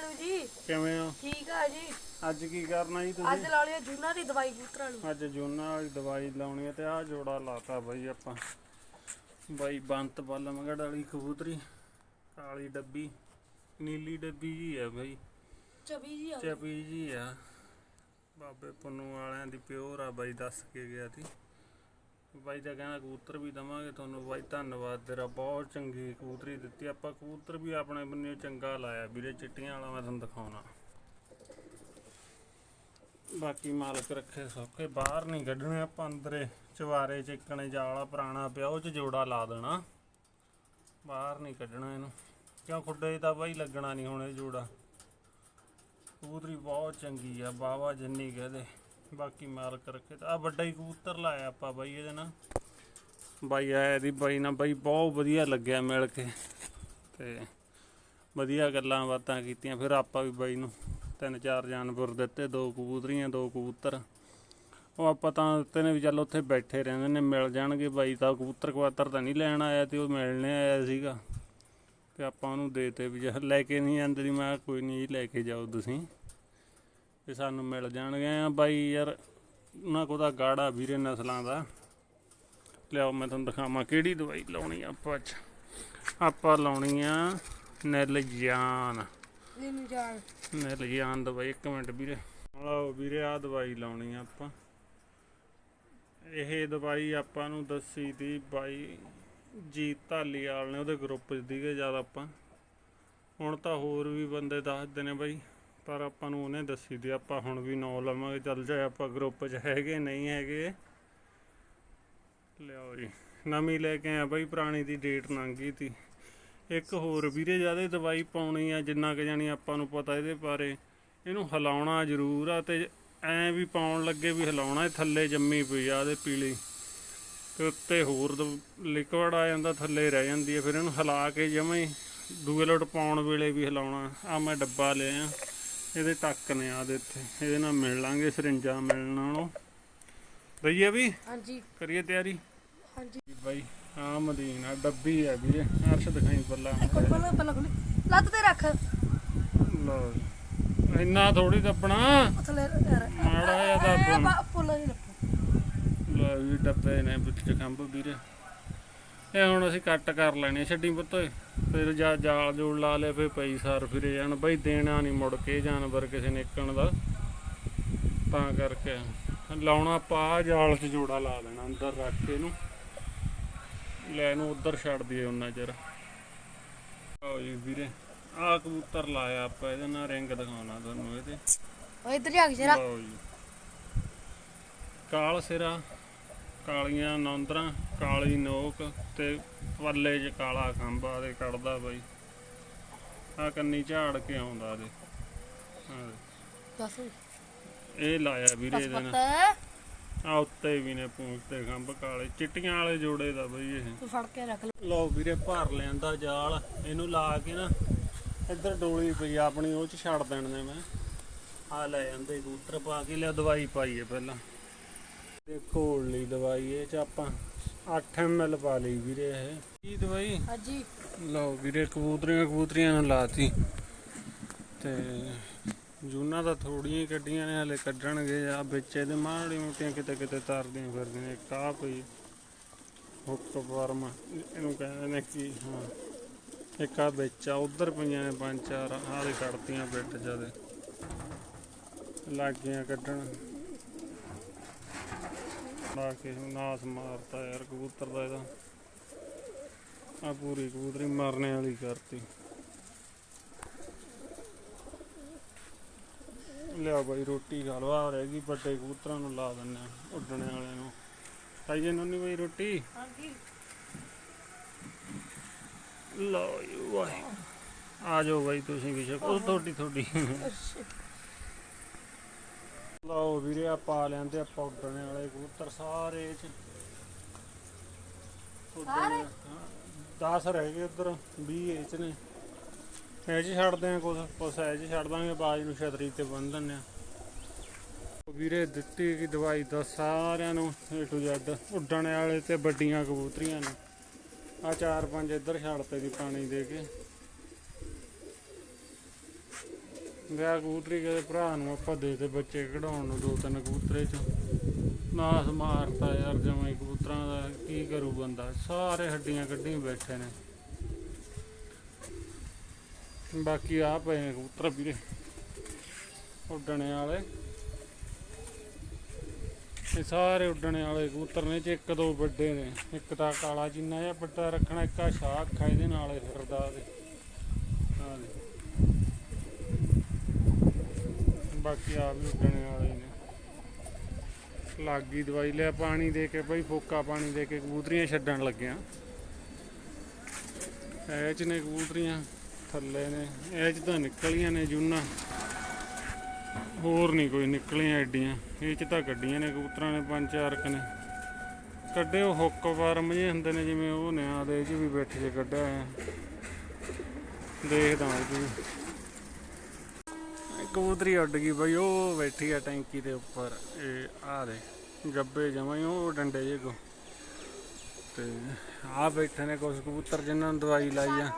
ਲਾਲੂ ਜੀ। ਕਿਵੇਂ ਹੋ? ਠੀਕ ਆ ਜੀ। ਅੱਜ ਕੀ ਕਰਨਾ ਜੀ ਅੱਜ ਤੁਸੀਂ ਲਾ ਲਿਆ ਜੂਨਾ ਦੀ ਦਵਾਈ ਕਬੂਤਰਾਂ ਨੂੰ ਅੱਜ ਜੂਨਾ ਵਾਲੀ ਦਵਾਈ ਲਾਉਣੀ ਹੈ ਤੇ ਆਹ ਜੋੜਾ ਲਾਤਾ ਬਾਈ ਆਪਾਂ। ਬਾਈ ਬੰਤ ਬਲਮਗੜ ਵਾਲੀ ਕਬੂਤਰੀ ਕਾਲੀ ਡੱਬੀ ਨੀਲੀ ਡੱਬੀ ਜੀ ਹੈ ਬਾਈ। ਚਬੀ ਜੀ ਆ ਚਪੀ ਜੀ ਆ। ਬਾਬੇ ਪੁੰਨੂ ਵਾਲਿਆਂ ਦੀ ਪਿਓਰ ਆ ਬਾਈ ਦੱਸ ਕੇ ਗਿਆ ਸੀ। ਬਾਈ ਦਾ ਕਹਿੰਦਾ ਕਬੂਤਰ ਵੀ ਦਵਾਂਗੇ ਤੁਹਾਨੂੰ। ਬਾਈ ਧੰਨਵਾਦ ਤੇਰਾ, ਬਹੁਤ ਚੰਗੀ ਕਬੂਤਰੀ ਦਿੱਤੀ। ਆਪਾਂ ਕਬੂਤਰ ਵੀ ਆਪਣੇ ਬੰਨੇ ਚੰਗਾ ਲਾਇਆ। ਵੀਰੇ ਚਿੱਟੀਆਂ ਵਾਲਾ ਮੈਂ ਤੁਹਾਨੂੰ ਦਿਖਾਉਣਾ। ਬਾਕੀ ਮਾਲਕ ਰੱਖੇ ਸੌਖੇ, ਬਾਹਰ ਨਹੀਂ ਕੱਢਣੇ ਆਪਾਂ ਅੰਦਰੇ। ਚਵਾਰੇ ਚ ਇੱਕਣੇ ਜਾਲਾ ਪੁਰਾਣਾ ਪਿਆ, ਉਹ ਚ ਜੋੜਾ ਲਾ ਦੇਣਾ। ਬਾਹਰ ਨਹੀਂ ਕੱਢਣਾ ਇਹਨੂੰ। ਕਿਉਂ ਖੁੱਡੇ 'ਚ ਤਾਂ ਬਾਈ ਲੱਗਣਾ ਨਹੀਂ ਹੁਣ ਇਹ ਜੋੜਾ। ਕਬੂਤਰੀ ਬਹੁਤ ਚੰਗੀ ਆ ਬਾਵਾ ਜਿੰਨੀ ਕਹਦੇ। ਬਾਕੀ ਮਾਲਕ ਰੱਖੇ ਤਾਂ ਆ ਵੱਡਾ ਹੀ ਕਬੂਤਰ ਲਾਇਆ ਆਪਾਂ ਬਾਈ ਇਹਦੇ ਨਾਲ। ਬਾਈ ਆਇਆ ਇਹਦੀ ਬਾਈ ਨਾਲ ਬਾਈ ਬਹੁਤ ਵਧੀਆ ਲੱਗਿਆ ਮਿਲ ਕੇ। ਤੇ ਵਧੀਆ ਗੱਲਾਂ ਬਾਤਾਂ ਕੀਤੀਆਂ, ਫਿਰ ਆਪਾਂ ਵੀ ਬਾਈ ਨੂੰ ਤਿੰਨ ਚਾਰ ਜਾਨਵਰ ਦਿੱਤੇ, ਦੋ ਕਬੂਤਰੀਆਂ, ਦੋ ਕਬੂਤਰ। ਉਹ ਆਪਾਂ ਤਾਂ ਦਿੱਤੇ ਨੇ ਵੀ ਚੱਲ ਉੱਥੇ ਬੈਠੇ ਰਹਿੰਦੇ ਨੇ, ਮਿਲ ਜਾਣਗੇ ਬਾਈ ਤਾਂ। ਕਬੂਤਰ ਕਵਾਤਰ ਤਾਂ ਨਹੀਂ ਲੈਣ ਆਇਆ ਤੇ ਉਹ ਮਿਲਣੇ ਆਇਆ ਸੀਗਾ। ਤੇ ਆਪਾਂ ਉਹਨੂੰ ਦੇਤੇ ਵੀ ਜੇ ਲੈ ਕੇ ਨਹੀਂ ਆਂਦੇ ਦੀ ਮੈਂ ਕਿਹਾ ਕੋਈ ਨਹੀਂ ਜੀ, ਲੈ ਕੇ ਜਾਓ ਤੁਸੀਂ। ਤੇ ਸਾਨੂੰ ਮਿਲ ਜਾਣਗੇ ਆ ਬਾਈ ਯਾਰ, ਉਹਨਾਂ ਕੋਲ ਤਾਂ ਗਾੜਾ ਵੀਰੇ ਨਸਲਾਂ ਦਾ। ਲਿਆਓ, ਮੈਂ ਤੁਹਾਨੂੰ ਦਿਖਾਵਾਂ ਕਿਹੜੀ ਦਵਾਈ ਲਾਉਣੀ ਆ ਆਪਾਂ ਅੱਜ। ਆਪਾਂ ਲਾਉਣੀ ਆ ਨਿਲਜਾਨ ਨੀਨੂ ਜਾਨ ਦਵਾਈ, ਇੱਕ ਮਿੰਟ ਵੀਰੇ। ਲਓ ਵੀਰੇ ਆ ਦਵਾਈ ਲਾਉਣੀ ਆ ਆਪਾਂ। ਇਹ ਦਵਾਈ ਆਪਾਂ ਨੂੰ ਦੱਸੀ ਦੀ ਬਾਈ ਜੀਤ ਢਾਲੀਵਾਲ ਨੇ, ਉਹਦੇ ਗਰੁੱਪ 'ਚ ਦੀਗੇ ਜਦ ਆਪਾਂ। ਹੁਣ ਤਾਂ ਹੋਰ ਵੀ ਬੰਦੇ ਦੱਸਦੇ ਨੇ ਬਾਈ। ਪਰ ਆਪਾਂ ਨੂੰ ਉਹਨੇ ਦੱਸੀ ਦੀ ਆਪਾਂ ਹੁਣ ਵੀ ਨੌ ਲਵਾਂਗੇ, ਚੱਲ ਜਾਏ ਆਪਾਂ ਗਰੁੱਪ 'ਚ ਹੈਗੇ, ਨਹੀਂ ਹੈਗੇ। ਲਿਆਓ ਜੀ। ਨਵੀਂ ਲੈ ਕੇ ਆਇਆ ਬਾਈ, ਪੁਰਾਣੀ ਦੀ ਡੇਟ ਲੰਘ ਗਈ ਤੀ। ਇੱਕ ਹੋਰ ਵੀਰੇ, ਜ਼ਿਆਦਾ ਦਵਾਈ ਪਾਉਣੀ ਆ, ਜਿੰਨਾ ਕਿ ਜਾਣੀ ਆਪਾਂ ਨੂੰ ਪਤਾ ਇਹਦੇ ਬਾਰੇ, ਇਹਨੂੰ ਹਿਲਾਉਣਾ ਜ਼ਰੂਰ ਆ ਤੇ ਐ ਵੀ ਪਾਉਣ ਲੱਗੇ ਵੀ ਹਿਲਾਉਣਾ, ਇਹ ਥੱਲੇ ਜੰਮੀ ਪਈ ਆ ਇਹਦੇ ਪੀਲੀ। ਤੇ ਉੱਤੇ ਹੋਰ ਲਿਕਵਿਡ ਆ ਜਾਂਦਾ, ਥੱਲੇ ਰਹਿ ਜਾਂਦੀ ਹੈ ਫਿਰ ਇਹਨੂੰ ਹਿਲਾ ਕੇ ਜਮਾਂ ਦੂਏ ਲੋਟ ਪਾਉਣ ਵੇਲੇ ਵੀ ਹਿਲਾਉਣਾ। ਆ ਮੈਂ ਡੱਬਾ ਲਿਆ। ਇਹਦੇ ਟੱਕ ਨੇ ਆ ਦੇ ਇੱਥੇ। ਇਹਦੇ ਨਾਲ ਮਿਲ ਲਾਂਗੇ ਸਰਿੰਜਾਂ ਮਿਲਣ ਨਾਲੋਂ ਦਈਏ ਵੀ? ਹਾਂਜੀ। ਕਰੀਏ ਤਿਆਰੀ? ਹਾਂਜੀ। ਬਾਈ ਆ ਮਦੀਨਾ ਡੱਬੀ ਆ। ਵੀਰੇ ਅਰਸ਼ ਦਿਖਾਈ ਪੱਲਾ। ਲੱਤ ਤੇ ਰੱਖ। ਜੀ। ਇੰਨਾ ਥੋੜੀ ਦੱਬਣਾ। ਮਾੜਾ ਜਿਹਾ ਦੱਬ ਬਾ ਫੁੱਲ ਨਹੀਂ ਰੱਖੋ। ਲਓ ਵੀ ਡੱਬੇ ਨੇ ਵਿੱਚ ਖੰਭ ਵੀਰੇ। ਇਹ ਹੁਣ ਅਸੀਂ ਕੱਟ ਕਰ ਲੈਣੇ ਛੱਡੀ ਪੁੱਤੋਏ ਫਿਰ ਜਾ ਜਾਲ ਜੋੜ ਲਾ ਲਿਆ ਫਿਰ ਪਈ ਸਾਰ ਫਿਰੇ ਜਾਣ। ਬਈ ਦੇਣਾ ਨਹੀਂ ਮੁੜ ਕੇ ਜਾਨਵਰ ਕਿਸੇ ਨੇ ਇੱਕਣ ਦਾ। ਤਾਂ ਕਰਕੇ ਲਾਉਣਾ ਪਾ ਜਾਲ 'ਚ ਜੋੜਾ ਲਾ ਦੇਣਾ ਅੰਦਰ ਰੱਖ ਕੇ ਇਹਨੂੰ। ਲੈ ਇਹਨੂੰ ਉਧਰ ਛੱਡ ਦਈਏ ਉਹਨਾਂ ਚਿਰ। ਆਓ ਜੀ ਵੀਰੇ ਆ ਕਬੂਤਰ ਲਾਇਆ ਆਪਾਂ ਇਹਦੇ ਨਾਲ ਰਿੰਗ ਦਿਖਾਉਣਾ ਤੁਹਾਨੂੰ ਇਹਦੇ। ਓਏ ਇੱਧਰ ਜਾ ਕੇ ਜਰਾ। ਕਾਲ ਸਿਰਾ। ਕਾਲੀਆਂ ਨੌਂਦਰਾਂ ਕਾਲੀ ਨੋਕ ਤੇ ਪੱਲੇ 'ਚ ਕਾਲਾ ਖੰਭਾ ਦੇ ਕੱਢਦਾ ਬਾਈ। ਆ ਕੰਨੀ ਝਾੜ ਕੇ ਆਉਂਦਾ ਦੇ ਦੱਸ। ਇਹ ਲਾਇਆ ਵੀਰੇ ਇਹਦੇ ਨਾਲ। ਆ ਉੱਤੇ ਵੀ ਨੇ ਪੂੰਛ ਤੇ ਖੰਭ ਕਾਲੇ। ਚਿੱਟੀਆਂ ਵਾਲੇ ਜੋੜੇ ਦਾ ਬਈ ਇਹ। ਤੂੰ ਫੜ ਕੇ ਰੱਖ ਲੈ। ਲਓ ਵੀਰੇ ਭਰ ਲਿਆਂਦਾ ਜਾਲ। ਇਹਨੂੰ ਲਾ ਕੇ ਨਾ ਇੱਧਰ ਡੋਲੀ ਪਈ ਆਪਣੀ ਉਹ ਚ ਛੱਡ ਦੇਣ ਨੇ ਮੈਂ। ਆ ਲੈ ਜਾਂਦੇ ਕਬੂਤਰ ਪਾ ਕੇ ਲਿਆ ਦਵਾਈ ਪਾਈਏ ਪਹਿਲਾਂ। ਦੇਖੋ ਲਈ ਦਵਾਈ ਇਹ ਚ ਆਪਾਂ 8 ml ਪਾ ਲਈ ਵੀਰੇ ਇਹ। ਕੀ ਦਵਾਈ? ਹਾਂਜੀ। ਲਓ ਵੀਰੇ ਕਬੂਤਰੀਆਂ ਕਬੂਤਰੀਆਂ ਨੂੰ ਲਾਤੀ। ਤੇ ਜੂਨਾ ਤਾਂ ਥੋੜੀਆਂ ਕੱਢੀਆਂ ਨੇ ਹਲੇ ਕੱਢਣਗੇ ਆ। ਵਿੱਚ ਇਹਦੇ ਮਾੜੀ ਮੋਟੀਆਂ ਕਿਤੇ ਕਿਤੇ ਤਾਰਦੀਆਂ ਫਿਰਦੀਆਂ। ਇੱਕ ਆ ਪਈ ਹੁੱਕ ਵਰਮ ਇਹਨੂੰ ਕਹਿੰਦੇ ਨੇ ਕੀ ਹਾਂ। ਇੱਕ ਆ ਵਿੱਚ ਆ ਉਧਰ ਪਈਆਂ ਨੇ ਪੰਜ ਚਾਰ ਆਹ ਦੇ ਕੱਢਤੀਆਂ ਬਿੱਟ ਜਦੇ ਲੱਗ ਗਈਆਂ ਕੱਢਣ। ਲਾ ਕੇ ਨਾਸ ਮਾਰਤਾ ਯਾਰ ਕਬੂਤਰ ਦਾ ਇਹਦਾ। ਆ ਪੂਰੀ ਕਬੂਤਰੀ ਮਰਨੇ ਵਾਲੀ ਕਰਤੀ। ਲਿਆ ਬਾਈ ਰੋਟੀ ਖਾ ਲਓ ਆ ਰਹਿ ਗਈ ਵੱਡੇ ਕਬੂਤਰਾਂ ਨੂੰ ਲਾ ਦਿੰਨੇ ਆ ਉੱਡਣੇ ਵਾਲੇ ਨੂੰ। ਖਾਈਏ ਨੂੰ ਨਹੀਂ ਬਾਈ ਰੋਟੀ? ਹਾਂਜੀ। ਲਓ ਜੀ ਵਾਹ ਆ ਜਾਓ ਬਾਈ ਤੁਸੀਂ ਵੀ ਉਹ ਤੁਹਾਡੀ ਤੁਹਾਡੀ। ਲਓ ਵੀਰੇ ਆ ਪਾ ਲੈਂਦੇ ਆਪਾਂ ਉੱਡਣੇ ਵਾਲੇ ਕਬੂਤਰ ਸਾਰੇ ਚ। ਸਾਰੇ? 10 ਰਹਿ ਗਏ ਉਧਰ 20 ਇਹ ਚ ਨੇ। ਇਹ ਚ ਛੱਡਦੇ ਆ ਕੁਛ ਕੁਛ ਇਹ ਚ ਛੱਡ ਦਾਂਗੇ ਬਾਜ ਨੂੰ ਛਤਰੀ ਤੇ ਬੰਨ ਦਿੰਦੇ ਆ ਉਹ ਵੀਰੇ ਦਿੱਤੀ ਕਿ ਦਵਾਈ ਦਾ ਸਾਰਿਆਂ ਨੂੰ A to Z ਉੱਡਣ ਵਾਲੇ ਤੇ ਵੱਡੀਆਂ ਕਬੂਤਰੀਆਂ ਨੇ। ਆ ਚਾਰ ਪੰਜ ਇੱਧਰ ਛੱਡਤੇ ਦੀ ਪਾਣੀ ਦੇ ਕੇ। ਗਿਆ ਕਬੂਤਰੀ ਕਦੇ ਭਰਾ ਨੂੰ ਆਪਾਂ ਦੇ ਤੇ ਬੱਚੇ ਕਢਾਉਣ ਨੂੰ ਦੋ ਤਿੰਨ ਕਬੂਤਰੇ ਚ। ਨਾਸ ਮਾਰਤਾ ਯਾਰ ਜਮਾਂ ਕਬੂਤਰਾਂ ਦਾ, ਕੀ ਕਰੂ ਬੰਦਾ? ਸਾਰੇ ਹੱਡੀਆਂ ਕੱਢੀ ਬੈਠੇ ਨੇ। ਬਾਕੀ ਆ ਪਏ ਨੇ ਕਬੂਤਰ ਵੀਰੇ, ਉੱਡਣੇ ਵਾਲੇ। ਇਹ ਸਾਰੇ ਉੱਡਣੇ ਵਾਲੇ ਕਬੂਤਰ ਨੇ ਚ ਇੱਕ ਦੋ ਵੱਡੇ ਨੇ। ਇੱਕ ਤਾਂ ਕਾਲਾ ਜਿੰਨਾ ਜਿਹਾ ਵੱਡਾ ਰੱਖਣਾ, ਇੱਕ ਆ ਸ਼ਾਹ ਅੱਖਾਂ ਇਹਦੇ ਨਾਲ ਫਿਰਦਾ ਤੇ ਆਹ ਦੇ ਬਾਕੀ ਆ ਵੀ ਉੱਡਣੇ ਵਾਲੇ ਨੇ। ਲੱਗੀ ਦਵਾਈ ਲਿਆ, ਪਾਣੀ ਦੇ ਕੇ ਬਈ ਫੋਕਾ ਪਾਣੀ ਦੇ ਕੇ ਕਬੂਤਰੀਆਂ ਛੱਡਣ ਲੱਗਿਆ। ਇਹ ਨੇ ਕਬੂਤਰੀਆਂ ਥੱਲੇ ਨੇ ਇਹ ਤਾਂ ਨਿਕਲੀਆਂ ਨੇ ਜੂਨਾ। ਹੋਰ ਨਹੀਂ ਕੋਈ ਨਿਕਲੀਆਂ ਐਡੀਆਂ। ਇਹ ਚ ਤਾਂ ਕੱਢੀਆਂ ਨੇ ਕਬੂਤਰਾਂ ਨੇ, ਪੰਜ ਚਾਰ ਕ ਨੇ। ਕੱਢੇ ਉਹ ਹੁੱਕ ਵਾਰਮ ਜਿਹੇ ਹੁੰਦੇ ਨੇ, ਜਿਵੇਂ ਉਹ ਨੇ ਆ ਦੇ ਚ ਵੀ ਬੈਠੇ ਜੇ ਕੱਢਿਆ ਹੋਇਆ। ਦੇਖਦਾ ਜੀ। ਕਬੂਤਰੀ ਉੱਡ ਗਈ ਬਈ, ਉਹ ਬੈਠੀ ਆ ਟੈਂਕੀ ਦੇ ਉੱਪਰ। ਇਹ ਆ ਦੇ ਗੱਬੇ ਜਮਾਂ ਉਹ ਡੰਡੇ ਜੇ ਕੋ ਤੇ ਆ ਬੈਠੇ ਨੇ ਕੁਝ ਕਬੂਤਰ ਜਿਨ੍ਹਾਂ ਨੂੰ ਦਵਾਈ ਲਾਈ ਆ।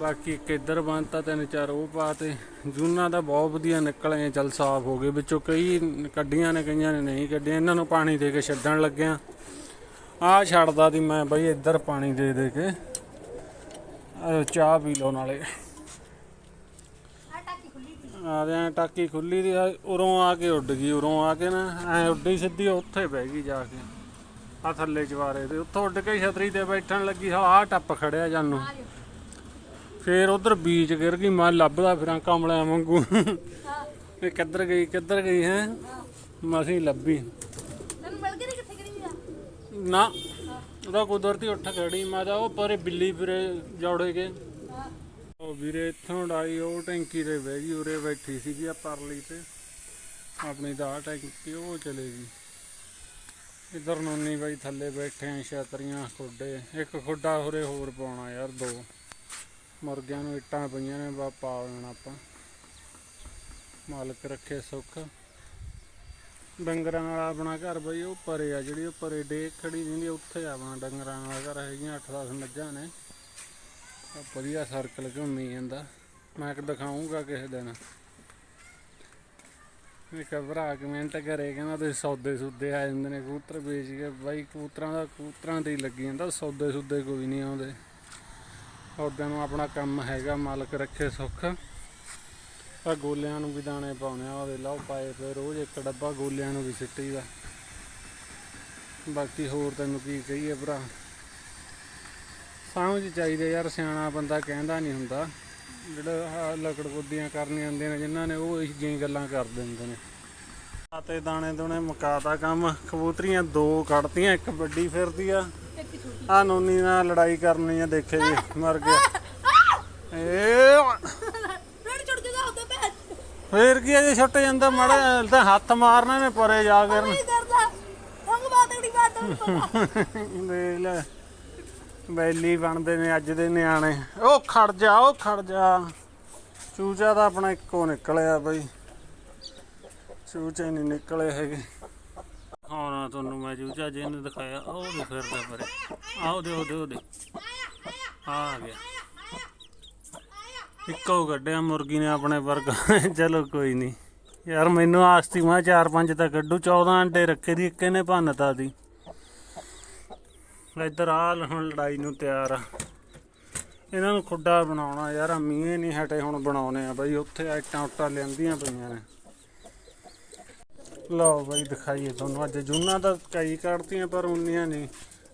ਬਾਕੀ ਇੱਕ ਇੱਧਰ ਬੰਨਤਾ, ਤਿੰਨ ਚਾਰ ਉਹ ਪਾਤੇ ਜੂਨਾ ਦਾ ਬਹੁਤ ਵਧੀਆ ਨਿਕਲੇ ਚਲ ਸਾਫ਼ ਹੋ ਗਏ। ਵਿੱਚੋਂ ਕਈ ਕੱਢੀਆਂ ਨੇ, ਕਈਆਂ ਨੇ ਨਹੀਂ ਕੱਢੀਆਂ। ਇਹਨਾਂ ਨੂੰ ਪਾਣੀ ਦੇ ਕੇ ਛੱਡਣ ਲੱਗਿਆ। ਆ ਛੱਡਦਾ ਦੀ ਮੈਂ ਬਈ ਇੱਧਰ ਪਾਣੀ ਦੇ ਦੇ ਕੇ। ਚਾਹ ਪੀ ਲਓ ਨਾਲੇ। ਖੁੱਲੀ ਸੀ ਆ ਦੇ ਟਾਕੀ ਖੁੱਲੀ ਦੀ ਉਰੋਂ ਆ ਕੇ ਉੱਡ ਗਈ ਉਰੋਂ ਆ ਕੇ ਨਾ ਐ ਉੱਡੀ ਸਿੱਧੀ ਉੱਥੇ ਬਹਿ ਗਈ ਜਾ ਕੇ। ਆ ਥੱਲੇ ਜਵਾਰੇ ਦੇ ਉੱਥੋਂ ਉੱਡ ਕੇ ਛਤਰੀ ਤੇ ਬੈਠਣ ਲੱਗੀ ਆ ਟੱਪ ਖੜਿਆ ਜਾਨੂੰ। ਫੇਰ ਉਧਰ ਬੀਚ ਗਿਰ ਗਈ ਮੈਂ ਲੱਭਦਾ ਫਿਰਾਂ ਕਮਲਿਆਂ ਵਾਂਗੂ। ਇਹ ਕਿੱਧਰ ਗਈ ਕਿੱਧਰ ਗਈ ਹੈ? ਮਸੀਂ ਲੱਭੀ। ਤੈਨੂੰ ਮਿਲ ਗਈ ਨੀ ਕਿੱਥੇ ਕਰੀ ਆ? ਨਾ ਉਹਦਾ ਕੁਦਰਤੀ ਉੱਠ ਖੜੀ ਮੈਂ ਤਾਂ ਉਹ ਪਰੇ ਬਿੱਲੀ ਫਿਰੇ ਜੋੜੇ ਕੇ। ਉਹ ਵੀਰੇ, ਇੱਥੋਂ ਡਾਈ ਉਹ ਟੈਂਕੀ ਤੇ ਬਹਿ ਗਈ, ਉਰੇ ਬੈਠੀ ਸੀਗੀ ਆ ਪਰਲੀ ਤੇ। ਆਪਣੀ ਦਾ ਟੈਂਕੀ ਉਹ ਚਲੇ ਗਈ। ਇਧਰ ਨੋਨੀ ਬਾਈ ਥੱਲੇ ਬੈਠੇ ਆ, ਛਤਰੀਆਂ, ਖੁੱਡੇ। ਇੱਕ ਖੁੱਡਾ ਹੋਰੇ ਹੋਰ ਪਾਉਣਾ ਯਾਰ, ਦੋ। ਮੁਰਗਿਆਂ ਨੂੰ ਇੱਟਾਂ ਪਈਆਂ ਨੇ ਬਾ ਪਾ ਦੇਣਾ ਆਪਾਂ। ਮਾਲਕ ਰੱਖੇ ਸੁੱਖ। ਡੰਗਰਾਂ ਵਾਲਾ ਆਪਣਾ ਘਰ ਬਈ, ਉਹ ਪਰੇ ਆ ਜਿਹੜੀ, ਉਹ ਪਰੇ ਡੇ ਖੜੀ ਰਹਿੰਦੀ ਉੱਥੇ ਆ ਆਪਣਾ ਡੰਗਰਾਂ ਵਾਲਾ ਘਰ। ਹੈਗੀਆਂ 8-10 ਮੱਝਾਂ ਨੇ। ਵਧੀਆ ਸਰਕਲ ਘੁੰਮੀ ਜਾਂਦਾ। ਮੈਂ ਕਿ ਦਿਖਾਉਂਗਾ ਕਿਸੇ ਦਿਨ। ਇੱਕ ਭਰਾ ਕਮੈਂਟ ਕਰੇ, ਕਹਿੰਦਾ ਤੁਸੀਂ ਸੌਦੇ ਸੁੱਦੇ ਆ ਜਾਂਦੇ ਨੇ, ਕਬੂਤਰ ਵੇਚ ਕੇ ਬਾਈ ਕਬੂਤਰਾਂ ਦਾ, ਕਬੂਤਰਾਂ ਤੇ ਹੀ ਲੱਗੀ ਜਾਂਦਾ, ਸੌਦੇ ਸੁੱਦੇ ਕੋਈ ਨਹੀਂ ਆਉਂਦੇ। ਸੌਦਿਆਂ ਨੂੰ ਆਪਣਾ ਕੰਮ ਹੈਗਾ, ਮਾਲਕ ਰੱਖੇ ਸੁੱਖ। ਆ ਗੋਲਿਆਂ ਨੂੰ ਵੀ ਦਾਣੇ ਪਾਉਣੇ ਆ ਉਹਦੇ ਲਾਓ, ਪਾਏ ਫਿਰ ਰੋਜ਼ ਇੱਕ ਡੱਬਾ ਗੋਲਿਆਂ ਨੂੰ ਵੀ ਸਿੱਟੀ ਸਿੱਟੀਦਾ ਬਾਕੀ ਹੋਰ ਤੈਨੂੰ ਕੀ ਕਹੀਏ ਭਰਾ। ਸਮਝ ਚਾਹੀਦੇ ਯਾਰ ਸਿਆਣਾ ਬੰਦਾ ਕਹਿੰਦਾ ਨਹੀਂ ਹੁੰਦਾ। ਜਿਹੜਾ ਆਹ ਲੱਕੜ ਗੁੱਦੀਆਂ ਕਰਨੀਆਂ ਹੁੰਦੀਆਂ ਨੇ ਜਿਨ੍ਹਾਂ ਨੇ ਉਹ ਇਸ ਜਿਹੀਆਂ ਗੱਲਾਂ ਕਰ ਦਿੰਦੇ ਨੇ। ਆਤੇ ਦਾਣੇ ਦੋਨੇ ਮੁਕਾਤਾ ਕੰਮ ਕਬੂਤਰੀਆਂ ਦੋ ਕੱਢਤੀਆਂ ਇੱਕ ਵੱਡੀ ਫਿਰਦੀ ਆ। ਛੋਟੀ ਆ ਨੋਨੀ ਨਾਲ ਲੜਾਈ ਕਰਨੀ ਆ ਦੇਖੇ ਜੀ ਮਰ ਗਿਆ। ਏ ਰੋੜ ਚੜ ਜੂਗਾ ਉਹਦੇ ਪੈ ਫੇਰ ਕੀ ਆ ਜੇ ਛੁੱਟ ਜਾਂਦਾ ਮਾੜਾ ਤਾਂ ਹੱਥ ਮਾਰਨਾ ਨੇ ਪਰੇ ਜਾ ਕੇ। ਨਹੀਂ ਕਰਦਾ। ਹੰਗ ਬਾਤੜੀ ਬਾਤ ਦੇਖ ਲੈ। ਵੈਲੀ ਬਣਦੇ ਨੇ, ਅੱਜ ਦੇ ਨਿਆਣੇ। ਉਹ ਖੜ ਜਾ, ਉਹ ਖੜ ਜਾ। ਚੂਚਾ ਤਾਂ ਆਪਣਾ ਇੱਕੋ ਨਿਕਲਿਆ ਬਈ। ਚੂਚੇ ਨਹੀਂ ਨਿਕਲੇ ਹੈਗੇ। ਹਾਂ ਤੁਹਾਨੂੰ ਮੈਂ ਚੂਚਾ ਜਿਹਨੇ ਦਿਖਾਇਆ, ਉਹ ਦੇ ਫਿਰਦਾ ਪਰੇ। ਆਓ ਦੇ ਉਹਦੇ ਉਹਦੇ। ਆ ਗਿਆ। ਇੱਕੋ ਕੱਢਿਆ ਮੁਰਗੀ ਨੇ ਆਪਣੇ ਵਰਗਾ। ਚਲੋ ਕੋਈ ਨਹੀਂ। ਯਾਰ ਮੈਨੂੰ ਆਸਤੀ, ਮੈਂ ਚਾਰ ਪੰਜ ਤਾਂ ਕੱਢੂ। 14 ਅੰਡੇ ਰੱਖੇ ਦੀ, ਇੱਕ ਇਹਨੇ ਭੰਨਤਾ ਦੀ। ਇੱਧਰ ਆ ਹੁਣ ਲੜਾਈ ਨੂੰ ਤਿਆਰ ਆ। ਇਹਨਾਂ ਨੂੰ ਖੁੱਡਾ ਬਣਾਉਣਾ ਯਾਰ ਮੀਂਹ ਨਹੀਂ ਹਟੇ ਹੁਣ ਬਣਾਉਣੇ ਆ ਬਈ। ਉੱਥੇ ਆਈਟਾਂ ਉੱਟਾਂ ਲਿਆਂਦੀਆਂ ਪਈਆਂ ਨੇ। ਲਓ ਬਈ ਦਿਖਾਈਏ ਤੁਹਾਨੂੰ। ਅੱਜ ਜੂਨਾ ਤਾਂ ਕਈ ਕੱਢਤੀਆਂ ਪਰ ਉਨੀਆਂ ਨਹੀਂ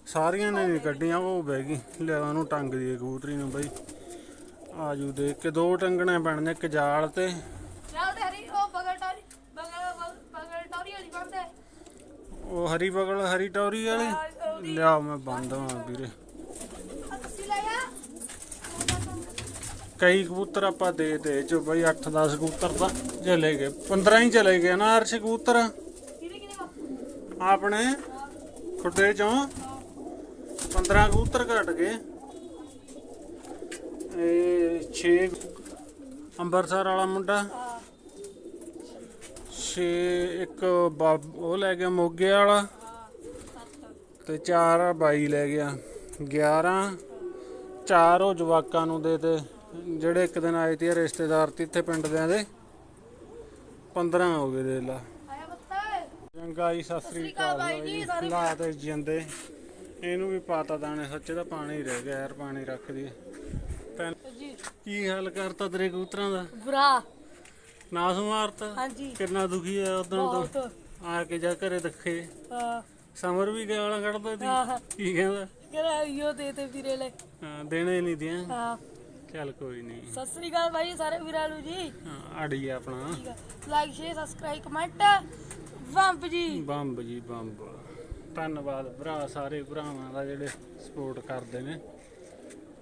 ਸਾਰੀਆਂ ਨੇ ਨਹੀਂ ਕੱਢੀਆਂ ਉਹ ਬਹਿ ਗਈ। ਲਿਆ ਉਹਨੂੰ ਟੰਗ ਦੀਏ ਕਬੂਤਰੀ ਨੂੰ ਬਈ। ਆਜੂ ਦੇਖ ਕੇ ਦੋ ਟੰਗਣੇ ਬਣਨੇ ਇੱਕ ਜਾਲ ਤੇ। ਉਹ ਹਰੀ ਬਗਲ ਹਰੀ ਟੌਰੀ ਵਾਲੀ। ਲਿਆ ਮੈਂ ਬੰਦ ਹਾਂ ਵੀਰੇ। ਕਈ ਕਬੂਤਰ ਆਪਾਂ ਦੇ ਦੇ ਜੋ ਬਈ 8-10 ਕਬੂਤਰ ਤਾਂ ਚਲੇ ਗਏ। 15 ਹੀ ਚਲੇ ਗਏ ਨਾ ਅਰਸ਼ ਕਬੂਤਰ। ਆਪਣੇ ਖੁੱਡੇ ਚੋਂ 15 ਕਬੂਤਰ ਘਟ ਗਏ। ਇਹ 6 ਅੰਬਰਸਰ ਵਾਲਾ ਮੁੰਡਾ। 6 ਇੱਕ ਬਾਬ- ਉਹ ਲੈ ਗਿਆ ਮੋਗੇ ਵਾਲਾ। ਤੇ 4 ਬਾਈ ਲੈ ਗਿਆ। 11 ਚਾਰ ਉਹ ਜਵਾਕਾਂ ਨੂੰ ਦੇ ਤੇ ਜਿਹੜੇ ਇੱਕ ਦਿਨ ਆਏ ਤੀ ਰਿਸ਼ਤੇਦਾਰ ਤੀ ਇੱਥੇ ਪਿੰਡ ਦਿਆਂ ਦੇ 15 ਹੋ ਗਏ ਦੇ ਲਾ। ਆਇਆ ਬੱਤਾ ਚੰਗਾ ਜੀ ਸਤਿ ਸ੍ਰੀ ਅਕਾਲ ਬਾਈ ਜੀ, ਸਾਰੇ ਲਾ ਤੇ ਜਿੰਦੇ। ਇਹਨੂੰ ਵੀ ਪਾਤਾ ਦਾਣੇ ਸੱਚੇ ਦਾ ਪਾਣੀ ਰਹਿ ਗਿਆ ਯਾਰ ਪਾਣੀ ਰੱਖ ਦੀ ਕੀ ਹਾਲ ਕਰਤਾ ਤੇਰੇ ਕਬੂਤਰਾਂ ਦਾ? ਬੁਰਾ। ਨਾਸ ਮਾਰਤਾ ਹਾਂਜੀ। ਕਿੰਨਾ ਦੁਖੀ ਹੈ ਉਦੋਂ ਤੋਂ? ਆ ਕੇ ਜਾ ਘਰੇ ਰੱਖੇ ਹਾਂ। ਸਮਰ ਵੀ ਗਾਲਾਂ ਕੱਢਦਾ ਸੀ ਕੀ ਕਹਿੰਦਾ? ਕਰਾ ਯੋ ਦੇ ਤੇ ਵੀਰੇ ਲੈ। ਹਾਂ, ਦੇਣੇ ਨਹੀਂ ਦਿਆਂ। ਹਾਂ। ਚੱਲ ਕੋਈ ਨਹੀਂ। ਸਤਿ ਸ੍ਰੀ ਅਕਾਲ ਭਾਈ ਸਾਰੇ ਵੀਰਾਂ ਨੂੰ ਜੀ। ਹਾਂ, ਅੜੀ ਆਪਣਾ। ਲਾਈਕ ਸ਼ੇਅਰ ਸਬਸਕ੍ਰਾਈਬ ਕਮੈਂਟ ਵੰਪ ਜੀ। ਬੰਬ ਜੀ ਬੰਬ। ਧੰਨਵਾਦ ਭਰਾ ਸਾਰੇ ਭਰਾਵਾਂ ਦਾ ਜਿਹੜੇ ਸਪੋਰਟ ਕਰਦੇ ਨੇ।